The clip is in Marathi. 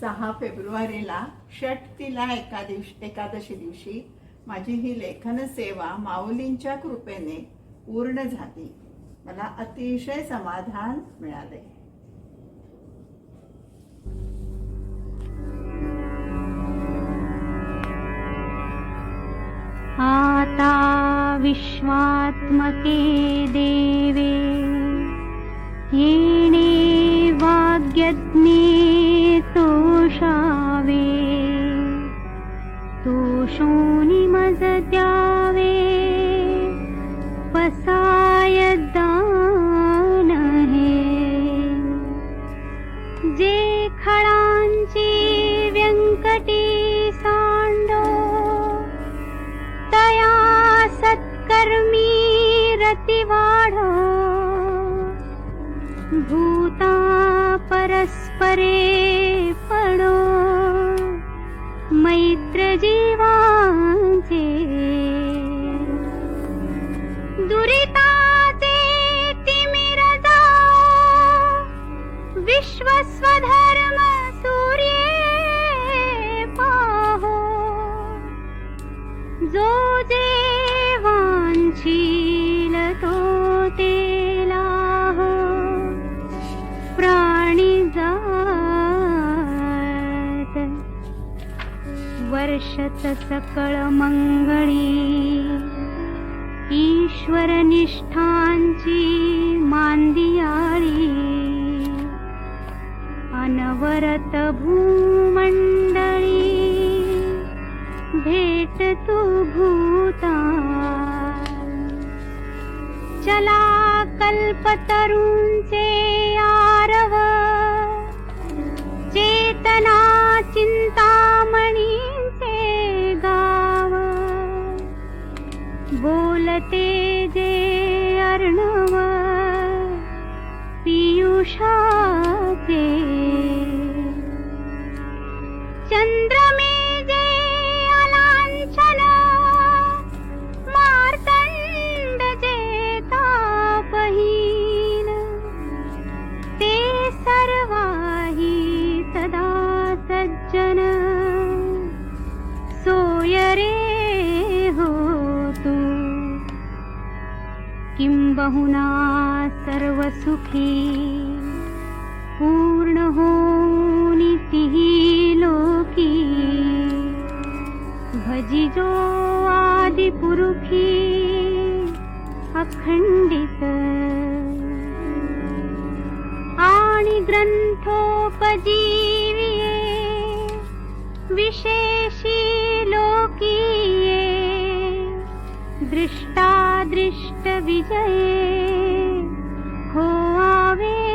सहा फेब्रुवारीला षटतीला एका दिवशी एकादशी दिवशी माझी ही लेखन सेवा माऊलींच्या कृपेने पूर्ण झाली. मला अतिशय समाधान मिळाले. आता विश्वात्मके देवे शावे दोषो मजद्यावे द्यावे पसाय दाने जे खडाञ्ची व्यङ्कटी साण्डो तया सत्कर्मी रतिवाढो भूतान् परस्परे पडो. मैत्र जीवांचे दुरिताचे तिमिर विश्वस्वधर्म सूर्ये पाहो. जो जेवांची वर्षत सकळ मंगळी. ईश्वर निष्ठांची मांदियाळी. अनवरत भूमंडळी. भेट तू भूता चला कल्पतरूंचे आ बोलते जे अर्णव पियुषाचे। चंद्रमे हुना सर्वसुखी। पूर्ण हो नितिः लोकी। भजिजो आदिपुरुखी अखण्डित। आणि ग्रन्थोपजीविये विशेषी लोकी। दृष्टादृष्टविजये हो आवे